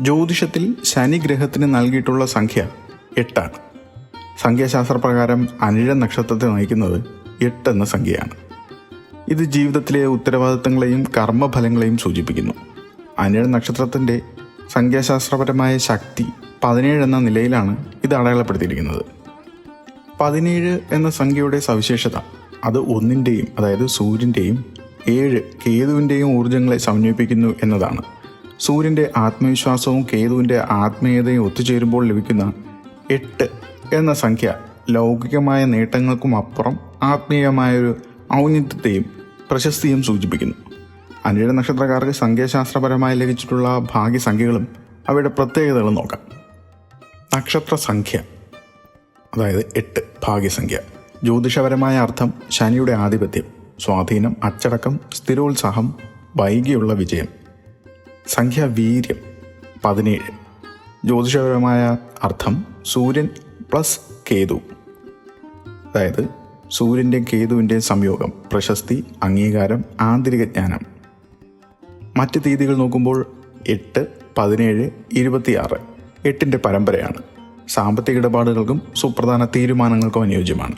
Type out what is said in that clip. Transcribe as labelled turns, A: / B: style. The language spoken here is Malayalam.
A: ജ്യോതിഷത്തിൽ ശനി ഗ്രഹത്തിന് നൽകിയിട്ടുള്ള സംഖ്യ എട്ടാണ്. സംഖ്യാശാസ്ത്രപ്രകാരം അനിഴ നക്ഷത്രത്തെ നയിക്കുന്നത് എട്ട് എന്ന സംഖ്യയാണ്. ഇത് ജീവിതത്തിലെ ഉത്തരവാദിത്തങ്ങളെയും കർമ്മഫലങ്ങളെയും സൂചിപ്പിക്കുന്നു. അനിഴ നക്ഷത്രത്തിന്റെ സംഖ്യാശാസ്ത്രപരമായ ശക്തി പതിനേഴ് എന്ന നിലയിലാണ് ഇത് അടയാളപ്പെടുത്തിയിരിക്കുന്നത്. പതിനേഴ് എന്ന സംഖ്യയുടെ സവിശേഷത അത് ഒന്നിന്റെയും അതായത് സൂര്യന്റെയും ഏഴ് കേതുവിന്റെയും ഊർജങ്ങളെ സമന്വയിപ്പിക്കുന്നു എന്നതാണ്. സൂര്യന്റെ ആത്മവിശ്വാസവും കേതുവിന്റെ ആത്മീയതയും ഒത്തുചേരുമ്പോൾ ലഭിക്കുന്ന എട്ട് എന്ന സംഖ്യ ലൗകികമായ നേട്ടങ്ങൾക്കും അപ്പുറം ആത്മീയമായൊരു ഔന്നിത്യത്തെയും പ്രശസ്തിയും സൂചിപ്പിക്കുന്നു. അനിഴ നക്ഷത്രക്കാർക്ക് സംഖ്യാശാസ്ത്രപരമായി ലഭിച്ചിട്ടുള്ള ഭാഗ്യസംഖ്യകളും അവയുടെ പ്രത്യേകതകളും നോക്കാം. നക്ഷത്ര സംഖ്യ അതായത് എട്ട് ഭാഗ്യസംഖ്യ. ജ്യോതിഷപരമായ അർത്ഥം ശനിയുടെ ആധിപത്യം സ്വാധീനം അച്ചടക്കം സ്ഥിരോത്സാഹം വൈകിയുള്ള വിജയം. സംഖ്യ വീര്യം പതിനേഴ്. ജ്യോതിഷപരമായ അർത്ഥം സൂര്യൻ പ്ലസ് കേതു. അതായത് സൂര്യന്റെ കേതുവിന്റെ സംയോഗം പ്രശസ്തി അംഗീകാരം ആന്തരിക ജ്ഞാനം. മറ്റ് തീയതികൾ നോക്കുമ്പോൾ എട്ട് പതിനേഴ് ഇരുപത്തിയാറ്. എട്ടിന്റെ പരമ്പരയാണ്. സാമ്പത്തിക ഇടപാടുകൾക്കും സുപ്രധാന തീരുമാനങ്ങൾക്കും അനുയോജ്യമാണ്.